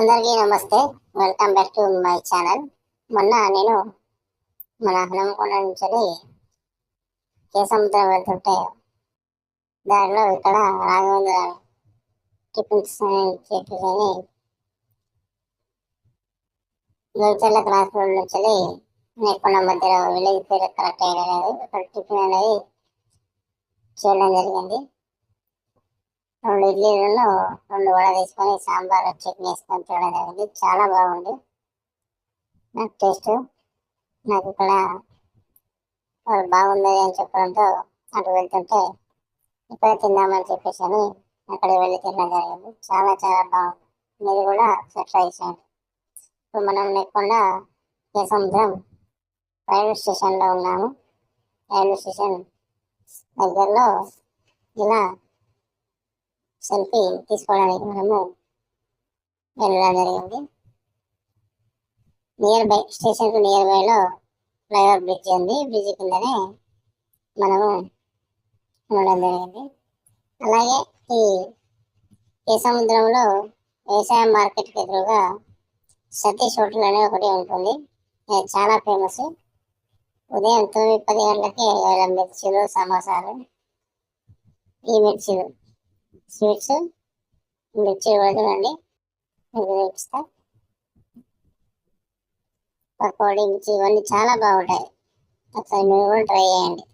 అందరికీ నమస్తే. Welcome back to my channel మొన్న నేను మన హనుమకొండ నుంచి కేసముద్రం వెళ్తుంటే దారిలో ఇక్కడ రాఘవేంద్ర టిఫిన్స్ అని చెప్పేసి గౌచర్ల క్రాస్ రోడ్ నుంచి నేర్కొండ మధ్యలో విలేజ్ పేరు కరెక్ట్ అయ్యలేదు. ఇక్కడ టిఫిన్ అనేది చేయడం జరిగింది. రెండు ఇడ్లీలను రెండు వడ తీసుకొని సాంబార్ చట్నీ వేసుకొని తినడం జరిగింది. చాలా బాగుంది. నాకు టేస్ట్ నాకు ఇక్కడ వాళ్ళు బాగుంది అని చెప్పడంతో అటు వెళ్తుంటే ఇక్కడ తిందామని చెప్పేసి అని అక్కడ వెళ్ళి తినడం జరిగింది. చాలా చాలా బాగుంది. మీరు కూడా ట్రై చేయండి. ఇప్పుడు మనం లేకుండా సముద్రం రైల్వే స్టేషన్లో ఉన్నాము. రైల్వే స్టేషన్ దగ్గరలో ఇలా సెల్ఫీ తీసుకోవడానికి మనము వెళ్ళడం జరిగింది. నియర్ బై స్టేషన్కి నియర్ బైలో ఫ్లైఓవర్ బ్రిడ్జ్ ఉంది. బ్రిడ్జ్ కిందనే మనము ఉండడం జరిగింది. అలాగే ఈ ఏ సముద్రంలో వ్యవసాయ మార్కెట్కి ఎదురుగా సతీష్ హోటల్ అనేది ఒకటి ఉంటుంది. ఇది చాలా ఫేమస్. ఉదయం తొమ్మిది పది గంటలకి వేల మిర్చీలు సమోసాలు ఈ మిర్చీలు స్వీట్స్ మిర్చి వదలండి ఇది చూపిస్తా పకోడీ మిర్చి ఇవన్నీ చాలా బాగుంటాయి. ఒకసారి మీరు కూడా ట్రై చేయండి.